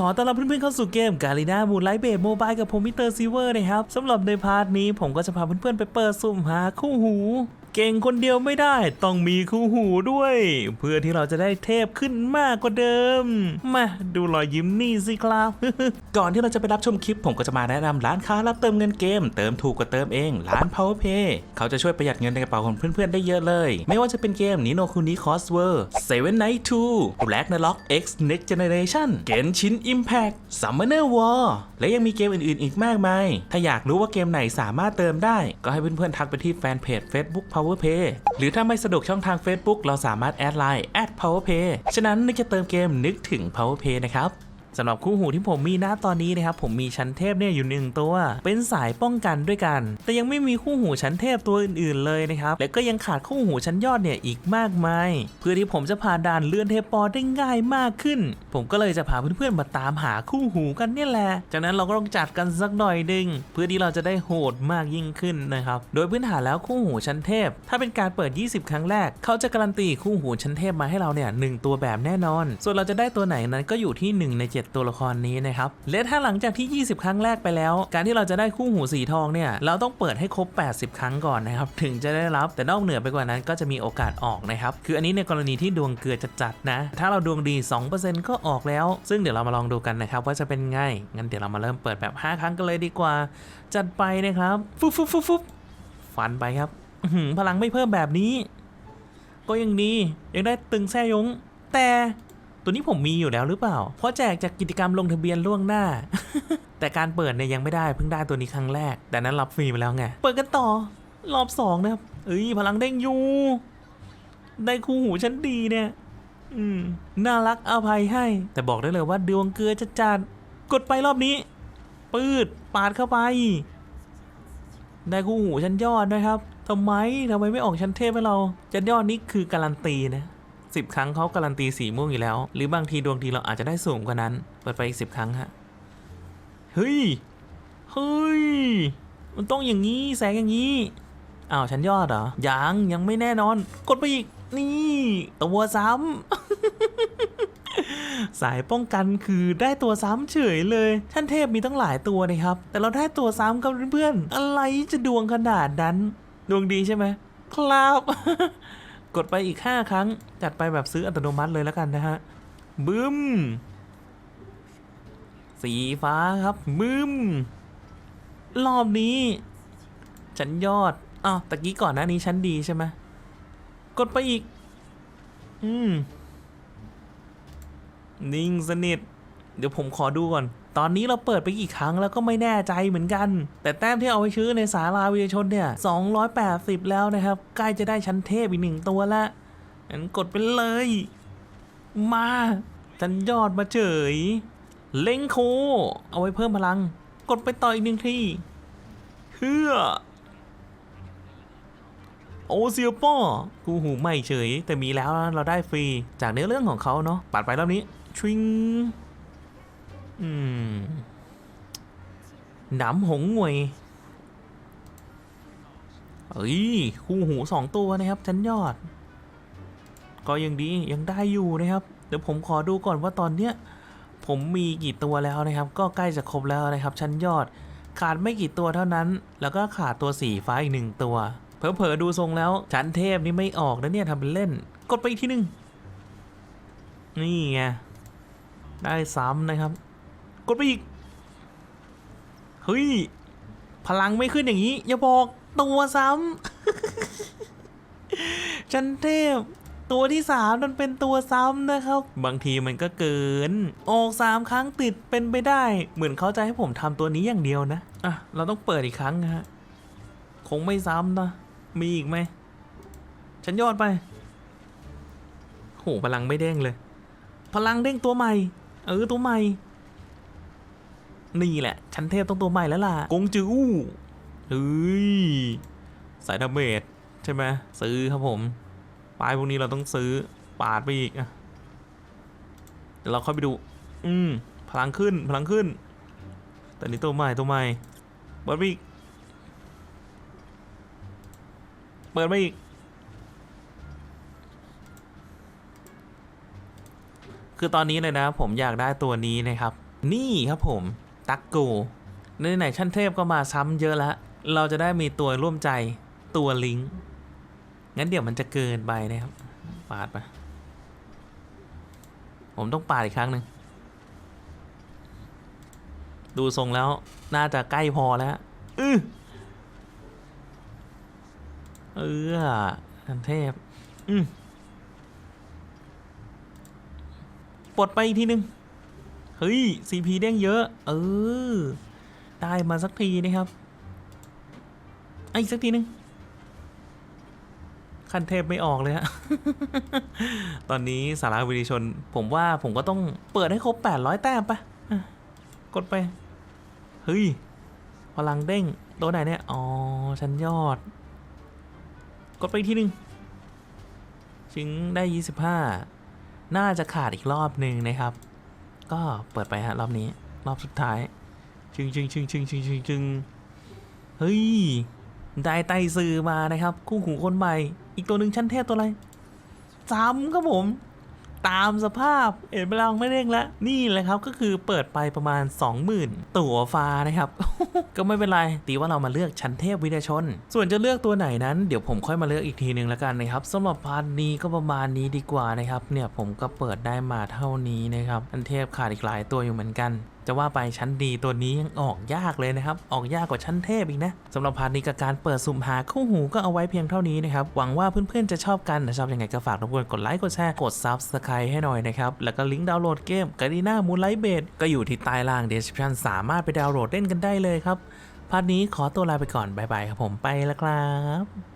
ขอต้อนรับเพื่อนๆเข้าสู่เกมกาลิน่ามูนไลท์เบโมบายกับผมมิเตอร์ซิเวอร์นะครับสำหรับในพาร์ทนี้ผมก็จะพาเพื่อนๆไปเปิดสุ่มหาคู่หู เก่งคนเดียวไม่ได้ ต้องมีคู่หูด้วย เพื่อที่เราจะได้เทพขึ้นมากกว่าเดิม มาดูรอยยิ้มนี่สิครับ ก่อนที่เราจะไปรับชมคลิปผมก็จะมาแนะนำร้านค้ารับเติมเงินเกม เติมถูกกว่าเติมเองร้าน PowerPay เขาจะช่วยประหยัดเงินในกระเป๋าของเพื่อนๆได้เยอะเลย ไม่ว่าจะเป็นเกมนิโนคุนิคอสเวอร์เซเว่นไนท์ทูแบล็กนาล็อก X Next Generation เกนชิน Impact Summoner War และยังมีเกมอื่นๆ อีกมากมาย ถ้าอยากรู้ว่าเกมไหนสามารถเติมได้ ก็ให้เพื่อนๆทักไปที่แฟนเพจ Facebook PowerPay หรือถ้าไม่สะดวกช่องทาง Facebook เราสามารถแอดไลน์ @PowerPay ฉะนั้นนึกจะเติมเกมนึกถึง PowerPay นะครับ สำหรับคู่หูที่ผมมีนะตอนนี้นะครับผมมีชั้นเทพเนี่ยอยู่หนึ่งตัว เป็นสายป้องกันด้วยกัน แต่ยังไม่มีคู่หูชั้นเทพตัวอื่น ๆ เลยนะครับและก็ยังขาดคู่หูชั้นยอดเนี่ยอีกมากมาย เพื่อที่ผมจะผ่านด่านเลื่อนเทพปอได้ง่ายมากขึ้น ผมก็เลยจะพาเพื่อนๆมาตามหาคู่หูกันเนี่ยแหละจากนั้นเราก็ต้องจัดกันสักหน่อยหนึงเพื่อที่เราจะได้โหดมากยิ่งขึ้นนะครับโดยพื้นฐานแล้วคู่หูชั้นเทพ ถ้าเป็นการเปิด 20 ครั้งแรก เขาจะการันตีคู่หูชั้นเทพมาให้เราเนี่ยหนึ่งตัวแบบแน่นอน ส่วนเราจะได้ตัวไหนนั้นก็อยู่ที่ 1 ใน 7ตัวละครนี้นะครับและถ้าหลังจากที่ 20 ครั้งแรกไปแล้ว การที่เราจะได้คู่หูสีทองเนี่ยเราต้องเปิดให้ครบ 80 ครั้งก่อนนะครับถึงจะได้รับแต่นอกเหนือไปกว่านั้นก็จะมีโอกาสออกนะครับคืออันนี้ในกรณีที่ดวงเกลือจัดๆนะถ้าเราดวงดี 2%ก็ออกแล้ว ซึ่งเดี๋ยวเรามาลองดูกันนะครับว่าจะเป็นไงงั้นเดี๋ยวเรามาเริ่มเปิดแบบ 5 ครั้งกันเลยดีกว่า จัดไปนะครับฟุบฟุบฟุบฟุบฟันไปครับพลังไม่เพิ่มแบบนี้ ก็ยังดียังได้ตึงแซ่ยงแต่ ตัวนี้ผมมีอยู่แล้วหรือเปล่า เพราะแจกจากกิจกรรมลงทะเบียนล่วงหน้า แต่การเปิดเนี่ยยังไม่ได้เพิ่งได้ตัวนี้ครั้งแรก แต่นั้นรับฟรีไปแล้วไง เปิดกันต่อ รอบสองนะครับเอ้ยพลังเด้งอยู่ได้คู่หูชั้นดีเนี่ยอืมน่ารักอาภัยให้ แต่บอกได้เลยว่าดวงเกลือจะจัดกดไปรอบนี้ ปืดปาดเข้าไป ได้คู่หูชั้นยอดนะครับทำไมทำไมไม่ออกชั้นเทพให้เราชั้นยอดนี่คือการันตีนะ สิบครั้งเขาการันตีสีม่วงอยู่แล้ว หรือบางทีดวงทีเราอาจจะได้สูงกว่านั้น เปิดไปอีกสิบครั้งฮะ เฮ้ย เฮ้ย มันต้องอย่างนี้แสงอย่างนี้ อ้าวชั้นยอดเหรอ ยังยังไม่แน่นอน กดไปอีก นี่ตัวซ้ำ สายป้องกันคือได้ตัวซ้ำเฉยเลย ท่านเทพมีตั้งหลายตัวนะครับ แต่เราได้ตัวซ้ำกับเพื่อนๆ อะไรจะดวงขนาดนั้น ดวงดีใช่ไหมครับ กดไปอีก 5 ครั้ง จัดไปแบบซื้ออัตโนมัติเลยแล้วกันนะฮะบึ้ม สีฟ้าครับบึ้ม รอบนี้ชั้นยอดอ้าวตะกี้ก่อนหน้านี้ชั้นดีใช่ไหมกดไปอีก อืม นิ่งสนิท เดี๋ยวผมขอดูก่อน ตอนนี้เราเปิดไปกี่ครั้งแล้วก็ไม่แน่ใจเหมือนกัน แต่แต้มที่เอาไปซื้อในสาราวิทยาชนเนี่ย 280 แล้วนะครับ ใกล้จะได้ชั้นเทพอีกหนึ่งตัวละงั้นกดไปเลย มาชั้นยอดมาเฉย เล้งโค เอาไว้เพิ่มพลัง กดไปต่ออีกหนึ่งทีเพื่อโอเซียป้อกูหูไม่เฉย แต่มีแล้วเราได้ฟรี จากเนื้อเรื่องของเขาเนาะปัดไปรอบนี้ชิง อืมหนำหงงวยเอ้ยคู่หูสองตัวนะครับชั้นยอด ก็ยังดียังได้อยู่นะครับ เดี๋ยวผมขอดูก่อนว่าตอนเนี้ยผมมีกี่ตัวแล้วนะครับ ก็ใกล้จะครบแล้วนะครับ ชั้นยอด ขาดไม่กี่ตัวเท่านั้น แล้วก็ขาดตัวสีฟ้าอีกหนึ่งตัวเผลอๆดูทรงแล้วชั้นเทพนี่ไม่ออกนะเนี่ยทำเป็นเล่น กดไปอีกทีหนึ่งนี่ไงได้ซ้ำนะครับ กดไปอีก เฮ้ย พลังไม่ขึ้นอย่างนี้ อย่าบอกตัวซ้ำชันเทพ ตัวที่สามมันเป็นตัวซ้ำนะครับ บางทีมันก็เกิน ออกสามครั้งติดเป็นไปได้ เหมือนเขาจะให้ผมทำตัวนี้อย่างเดียวนะ อะ เราต้องเปิดอีกครั้งนะฮะ คงไม่ซ้ำนะ มีอีกไหม ฉันยอดไปโหพลังไม่เด้งเลย พลังเด้งตัวใหม่ เออตัวใหม่ นี่แหละ ชั้นเทพต้องตัวใหม่แล้วล่ะ กงจื้อเฮ้ย สายดาเมจใช่ไหมซื้อครับผมปลายพวกนี้เราต้องซื้อปาดไปอีกอะเดี๋ยวเราค่อยไปดู อืม พลังขึ้น พลังขึ้น แต่นี่ตัวใหม่ตัวใหม่เปิดไปอีก เปิดไปอีก คือตอนนี้เลยนะ ผมอยากได้ตัวนี้นะครับ นี่ครับผม ตักกูในไหนชั้นเทพก็มาซ้ำเยอะแล้ว เราจะได้มีตัวร่วมใจตัวลิงก์งั้นเดี๋ยวมันจะเกินไปนะครับ ปาดไปผมต้องปาดอีกครั้งหนึ่ง ดูทรงแล้วน่าจะใกล้พอแล้วอือเออทันเทพ อืมปลดไปอีกทีหนึ่ง เฮ้ย CP เด้งเยอะ เออ ได้มาสักทีนะครับอีกสักทีหนึ่งคันเทพไม่ออกเลยฮะ ตอนนี้สาราวิริชน ผมว่าผมก็ต้องเปิดให้ครบ 800 แต้มปะกดไป เฮ้ย พลังเด้งตัวไหนเนี่ย อ๋อ ชั้นยอด กดไปทีหนึ่งถึงได้ 25 น่าจะขาดอีกรอบหนึ่งนะครับ ก็เปิดไปฮะรอบนี้ รอบสุดท้ายชึงชึงชึงชึงชึงชึงชึงเฮ้ย ได้ไตซื้อมานะครับ คู่หูคนใหม่ อีกตัวหนึ่งชั้นเทพตัวอะไรซ้ำครับผม ตามสภาพเห็นไปลองไม่เร่งแล้วนี่แหละครับก็คือเปิดไปประมาณ 20,000 ตั๋วฟ้านะครับ ก็ไม่เป็นไรตีว่าเรามาเลือกชั้นเทพวิทยชน ส่วนจะเลือกตัวไหนนั้นเดี๋ยวผมค่อยมาเลือกอีกทีหนึ่งแล้วกันนะครับสำหรับพาร์ทนี้ก็ประมาณนี้ดีกว่านะครับเนี่ยผมก็เปิดได้มาเท่านี้นะครับอันเทพขาดอีกหลายตัวอยู่เหมือนกัน จะว่าไปชั้นดีตัวนี้ยังออกยากเลยนะครับ ออกยากกว่าชั้นเทพอีกนะสำหรับพาร์ทนี้กับการเปิดสุ่มหาคู่หูก็เอาไว้เพียงเท่านี้นะครับ หวังว่าเพื่อนๆจะชอบกันนะชอบยังไงก็ฝากรบกวนกดไลค์กดแชร์กด Subscribe ให้หน่อยนะครับ แล้วก็ลิงก์ดาวน์โหลดเกมกาดีน่ามูนไลท์เบดก็อยู่ที่ใต้ล่าง description สามารถไปดาวน์โหลดเล่นกันได้เลยครับพาร์ทนี้ขอตัวลาไปก่อนบายบายครับผมไปแล้วครับ